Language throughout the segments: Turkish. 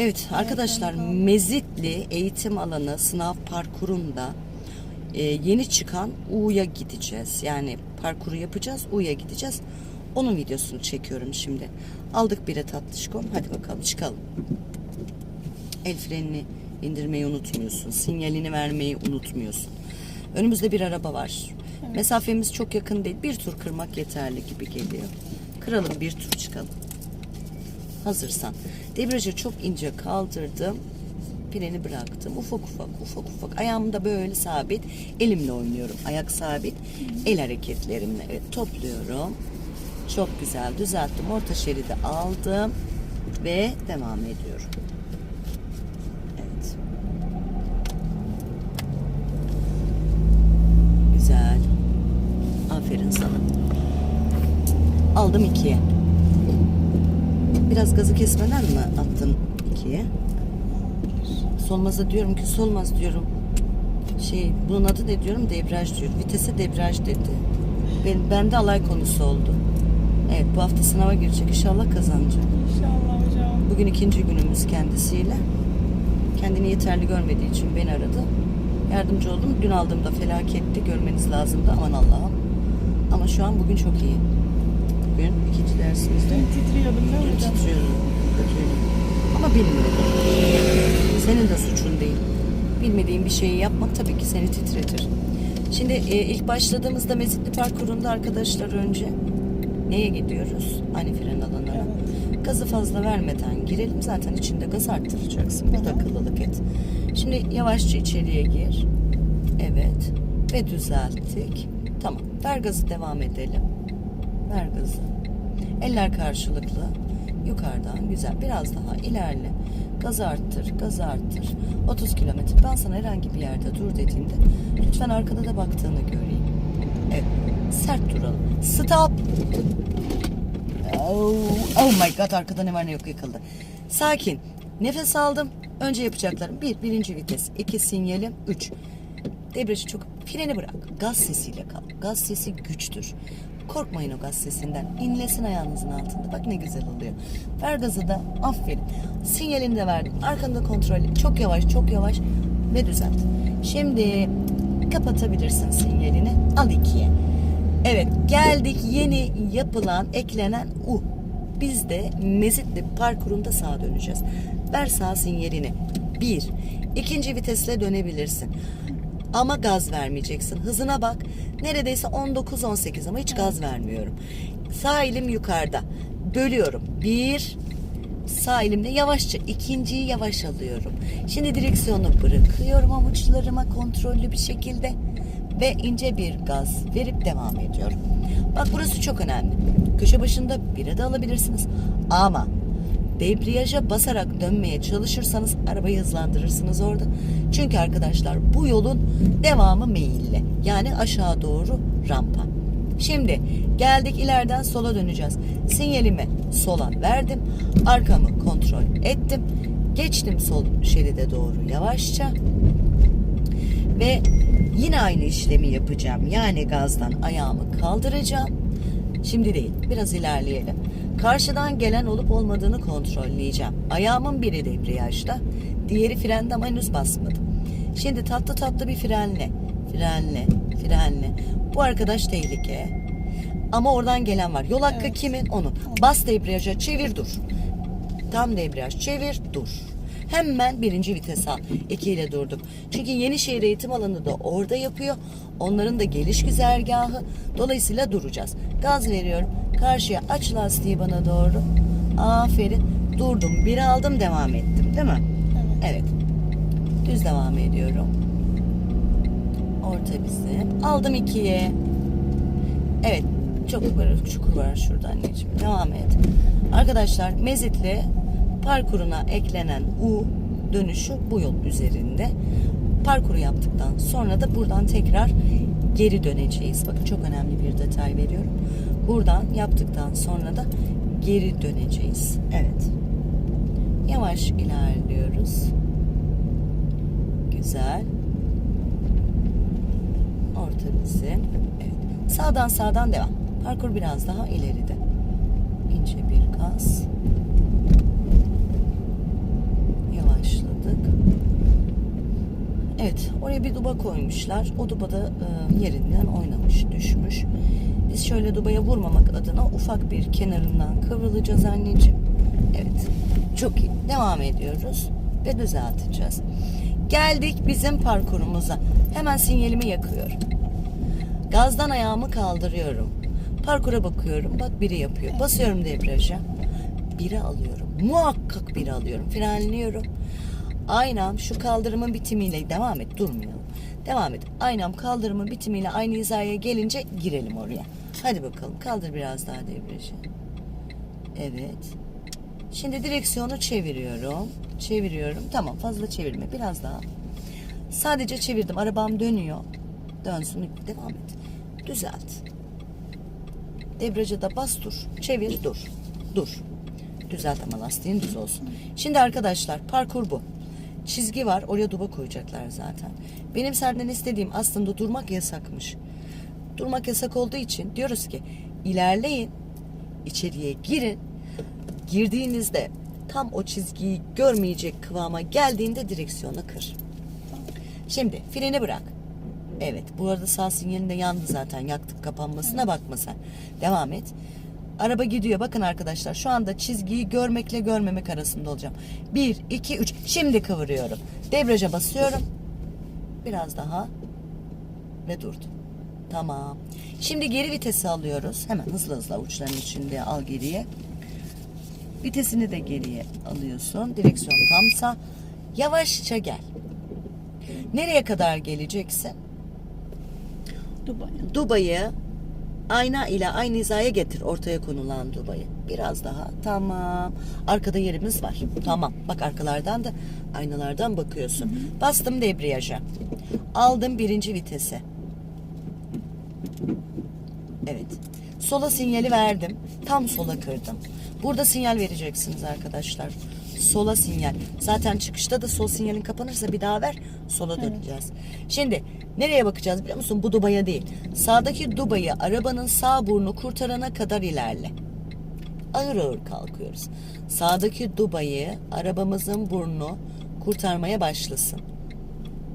Evet arkadaşlar Mezitli eğitim alanı sınav parkurunda e, yeni çıkan U'ya gideceğiz. Yani parkuru yapacağız U'ya gideceğiz. Onun videosunu çekiyorum şimdi. Aldık bire tatlışkom. Hadi bakalım çıkalım. El frenini indirmeyi unutmuyorsun. Sinyalini vermeyi unutmuyorsun. Önümüzde bir araba var. Mesafemiz çok yakın değil. Bir tur kırmak yeterli gibi geliyor. Kıralım bir tur çıkalım. Hazırsan. Debriyajı çok ince kaldırdım. Freni bıraktım. Ufak ufak ufak ufak. Ayağım da böyle sabit. Elimle oynuyorum. Ayak sabit. El hareketlerimle evet, topluyorum. Çok güzel düzelttim. Orta şeridi aldım. Ve devam ediyorum. Evet. Güzel. Aferin sana. Aldım ikiye. Biraz gazı kesmeden mi attın ikiye? Solmaz'a diyorum ki solmaz diyorum. Şey bunun adı ne diyorum debriyaj diyor. Vitese debriyaj dedi. Ben, bende alay konusu oldu. Evet bu hafta sınava girecek inşallah kazanacak. İnşallah hocam. Bugün ikinci günümüz kendisiyle. Kendini yeterli görmediği için beni aradı. Yardımcı oldum. Dün aldığımda felaketti. Görmeniz lazımdı. Aman Allah'ım. Ama şu an bugün çok iyi. Bugün ikinci dersimizde Ben titriyordum mi hocam? titriyorum. Ama bilmiyorum. Senin de suçun değil. Bilmediğin bir şeyi yapmak tabii ki seni titretir. Şimdi e, ilk başladığımızda Mezitli Parkuru'nda arkadaşlar önce neye gidiyoruz? Ani fren alanına. Gazı fazla vermeden girelim. Zaten içinde gaz arttıracaksın. Bir akıllılık et. Şimdi yavaşça içeriye gir. Evet. Ve düzelttik. Tamam. Ver gazı devam edelim. Gazı. Eller karşılıklı. Yukarıdan güzel. Biraz daha ilerle. Gazı arttır, gazı arttır. 30 kilometre. Ben sana herhangi bir yerde dur dediğimde lütfen arkada da baktığını göreyim. Evet. Sert duralım. Stop. Oh, oh my god arkada ne var ne yok yıkıldı. Sakin. Nefes aldım. Önce yapacaklarım. Bir, birinci vites. iki sinyalim. Üç. Debriyajı çok freni bırak. Gaz sesiyle kal. Gaz sesi güçtür. Korkmayın o gaz sesinden. İnlesin ayağınızın altında. Bak ne güzel oluyor. Ver da. Aferin. Sinyalini de verdim. Arkanda kontrol. Çok yavaş, çok yavaş. Ve düzelt. Şimdi kapatabilirsin sinyalini. Al ikiye. Evet geldik yeni yapılan eklenen U. Biz de Mezitli parkurunda sağa döneceğiz. Ver sağ sinyalini. Bir. İkinci vitesle dönebilirsin. Ama gaz vermeyeceksin. Hızına bak. Neredeyse 19-18 ama hiç gaz vermiyorum. Sağ elim yukarıda. Bölüyorum. Bir. Sağ elimle yavaşça. ikinciyi yavaş alıyorum. Şimdi direksiyonu bırakıyorum avuçlarıma kontrollü bir şekilde. Ve ince bir gaz verip devam ediyorum. Bak burası çok önemli. Köşe başında bire de alabilirsiniz. Ama debriyaja basarak dönmeye çalışırsanız arabayı hızlandırırsınız orada. Çünkü arkadaşlar bu yolun devamı meyilli. Yani aşağı doğru rampa. Şimdi geldik ileriden sola döneceğiz. Sinyalimi sola verdim. Arkamı kontrol ettim. Geçtim sol şeride doğru yavaşça. Ve yine aynı işlemi yapacağım. Yani gazdan ayağımı kaldıracağım. Şimdi değil, biraz ilerleyelim. Karşıdan gelen olup olmadığını kontrolleyeceğim. Ayağımın biri debriyajda, diğeri frende ama henüz basmadım. Şimdi tatlı tatlı bir frenle, frenle, frenle. Bu arkadaş tehlike. Ama oradan gelen var. Yol hakkı Evet. kimin? Onun. Bas debriyaja, çevir dur. Tam debriyaj, çevir dur. Hemen birinci vites al. İki ile durduk. Çünkü Yenişehir Eğitim Alanı da orada yapıyor. Onların da geliş güzergahı. Dolayısıyla duracağız. Gaz veriyorum. Karşıya aç lastiği bana doğru. Aferin. Durdum. Bir aldım devam ettim değil mi? Evet. Evet. Düz devam ediyorum. Orta bizim. Aldım ikiye. Evet. Çok böyle çukur var şurada anneciğim. Devam et. Arkadaşlar Mezitli parkuruna eklenen U dönüşü bu yol üzerinde. Parkuru yaptıktan sonra da buradan tekrar geri döneceğiz. Bakın çok önemli bir detay veriyorum. Buradan yaptıktan sonra da geri döneceğiz. Evet. Yavaş ilerliyoruz. Güzel. Orta bizim. Evet. Sağdan sağdan devam. Parkur biraz daha ileride. İnce bir gaz. Evet, oraya bir duba koymuşlar. O duba da e, yerinden oynamış, düşmüş. Biz şöyle dubaya vurmamak adına ufak bir kenarından kıvrılacağız anneciğim. Evet, çok iyi. Devam ediyoruz ve düzelteceğiz. Geldik bizim parkurumuza. Hemen sinyalimi yakıyorum. Gazdan ayağımı kaldırıyorum. Parkura bakıyorum. Bak biri yapıyor. Basıyorum debriyaja. Biri alıyorum. Muhakkak biri alıyorum. Frenliyorum. Aynam şu kaldırımın bitimiyle devam et. Durmayalım. Devam et. Aynam kaldırımın bitimiyle aynı hizaya gelince girelim oraya. Hadi bakalım. Kaldır biraz daha debriyajı. Evet. Şimdi direksiyonu çeviriyorum. Çeviriyorum. Tamam fazla çevirme. Biraz daha. Sadece çevirdim. Arabam dönüyor. Dönsün. Devam et. Düzelt. Debriyaja da bas dur. Çevir dur. Dur. Düzelt ama lastiğin düz olsun. Şimdi arkadaşlar parkur bu. Çizgi var. Oraya duba koyacaklar zaten. Benim senden istediğim aslında durmak yasakmış. Durmak yasak olduğu için diyoruz ki ilerleyin. içeriye girin. Girdiğinizde tam o çizgiyi görmeyecek kıvama geldiğinde direksiyonu kır. Şimdi freni bırak. Evet bu arada sağ sinyalinde yandı zaten yaktık kapanmasına bakma sen. Devam et. Araba gidiyor bakın arkadaşlar şu anda çizgiyi görmekle görmemek arasında olacağım. 1, 2, 3 şimdi kıvırıyorum. Debriyaja basıyorum. Biraz daha ve durdum. Tamam. Şimdi geri vitesi alıyoruz. Hemen hızlı hızlı avuçların içinde al geriye. Vitesini de geriye alıyorsun. Direksiyon tamsa yavaşça gel. Nereye kadar geleceksin? Dubai. Ayna ile aynı hizaya getir ortaya konulan Dubayı. Biraz daha. Tamam. Arkada yerimiz var. Tamam. Bak arkalardan da aynalardan bakıyorsun. Bastım debriyaja. Aldım birinci vitese. Evet. Sola sinyali verdim. Tam sola kırdım. Burada sinyal vereceksiniz arkadaşlar. Sola sinyal. Zaten çıkışta da sol sinyalin kapanırsa bir daha ver. Sola döneceğiz. Şimdi nereye bakacağız biliyor musun? Bu Dubai'ye değil. Sağdaki Dubai'yi arabanın sağ burnu kurtarana kadar ilerle. Ağır ağır kalkıyoruz. Sağdaki Dubai'yi arabamızın burnu kurtarmaya başlasın.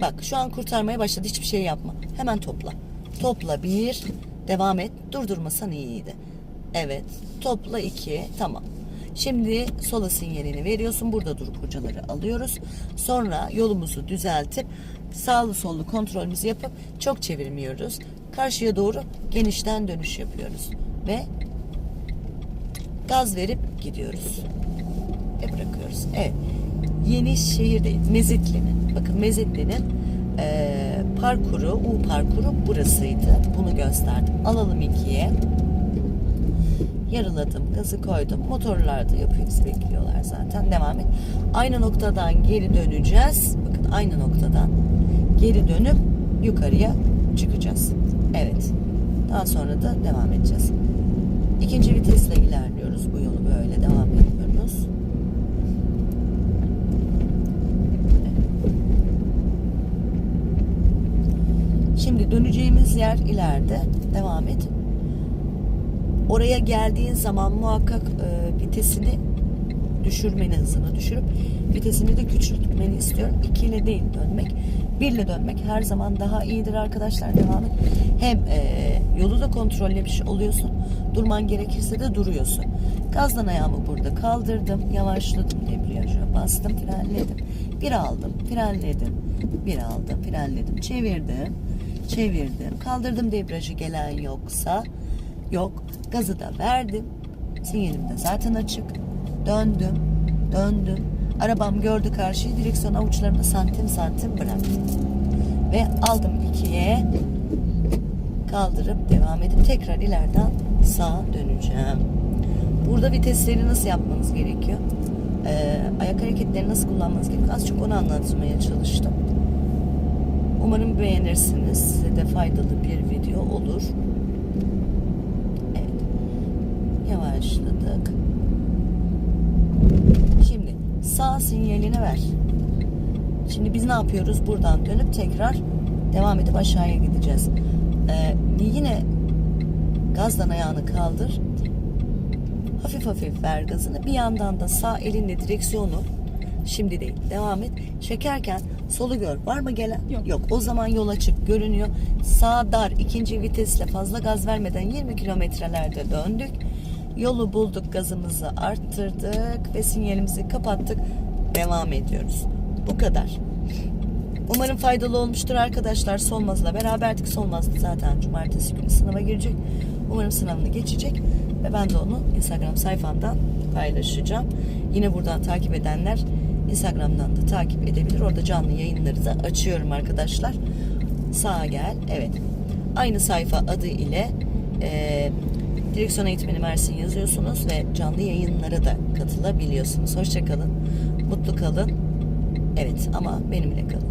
Bak şu an kurtarmaya başladı. Hiçbir şey yapma. Hemen topla. Topla bir. Devam et. Durdurmasan iyiydi. Evet. Topla iki. Tamam. Şimdi sola sinyalini veriyorsun. Burada durup hocaları alıyoruz. Sonra yolumuzu düzeltip sağlı sollu kontrolümüzü yapıp çok çevirmiyoruz. Karşıya doğru genişten dönüş yapıyoruz. Ve gaz verip gidiyoruz. Ve bırakıyoruz. Evet. Yeni şehirdeyiz. Mezitli'nin. Bakın Mezitli'nin eee parkuru, U parkuru burasıydı. Bunu gösterdim. Alalım ikiye. Yarıladım, gazı koydum. Motorlar da yapıyor, bizi bekliyorlar zaten. Devam et. Aynı noktadan geri döneceğiz. Bakın aynı noktadan geri dönüp yukarıya çıkacağız. Evet. Daha sonra da devam edeceğiz. İkinci vitesle ilerliyoruz. Bu yolu böyle devam ediyoruz. Şimdi döneceğimiz yer ileride. Devam et. Oraya geldiğin zaman muhakkak e, vitesini düşürmeni, hızını düşürüp vitesini de küçültmeni istiyorum. 2 ile değil dönmek. 1 ile dönmek her zaman daha iyidir arkadaşlar. Devam et. Hem e, yolu da kontrollemiş oluyorsun. Durman gerekirse de duruyorsun. Gazdan ayağımı burada kaldırdım. Yavaşladım debriyaja bastım. Frenledim. Bir aldım. Frenledim. Bir aldım. Frenledim. Çevirdim. Çevirdim. Kaldırdım debriyajı gelen yoksa yok. Gazı da verdim. Sinyalim de zaten açık. Döndüm. Döndüm. Arabam gördü karşıyı. Direksiyon avuçlarını santim santim bıraktım. Ve aldım ikiye. Kaldırıp devam edip tekrar ileriden sağa döneceğim. Burada vitesleri nasıl yapmanız gerekiyor? Ee, ayak hareketleri nasıl kullanmanız gerekiyor? Az çok onu anlatmaya çalıştım. Umarım beğenirsiniz. Size de faydalı bir video olur. Evet. Yavaşladık. Şimdi sağ sinyalini ver. Şimdi biz ne yapıyoruz? Buradan dönüp tekrar devam edip aşağıya gideceğiz. Ee, yine gazdan ayağını kaldır. Hafif hafif ver gazını. Bir yandan da sağ elinle direksiyonu Şimdi değil. Devam et. Çekerken solu gör. Var mı gelen? Yok. O zaman yol açık görünüyor. Sağ dar ikinci vitesle fazla gaz vermeden 20 kilometrelerde döndük. Yolu bulduk, gazımızı arttırdık ve sinyalimizi kapattık. Devam ediyoruz. Bu kadar. Umarım faydalı olmuştur arkadaşlar. Solmaz'la beraberdik. Solmaz zaten cumartesi günü sınava girecek. Umarım sınavını geçecek. Ve ben de onu Instagram sayfamdan paylaşacağım. Yine buradan takip edenler Instagram'dan da takip edebilir. Orada canlı yayınları da açıyorum arkadaşlar. Sağa gel. Evet. Aynı sayfa adı ile e, direksiyon eğitmeni Mersin yazıyorsunuz ve canlı yayınlara da katılabiliyorsunuz. Hoşçakalın. Mutlu kalın. Evet ama benimle kalın.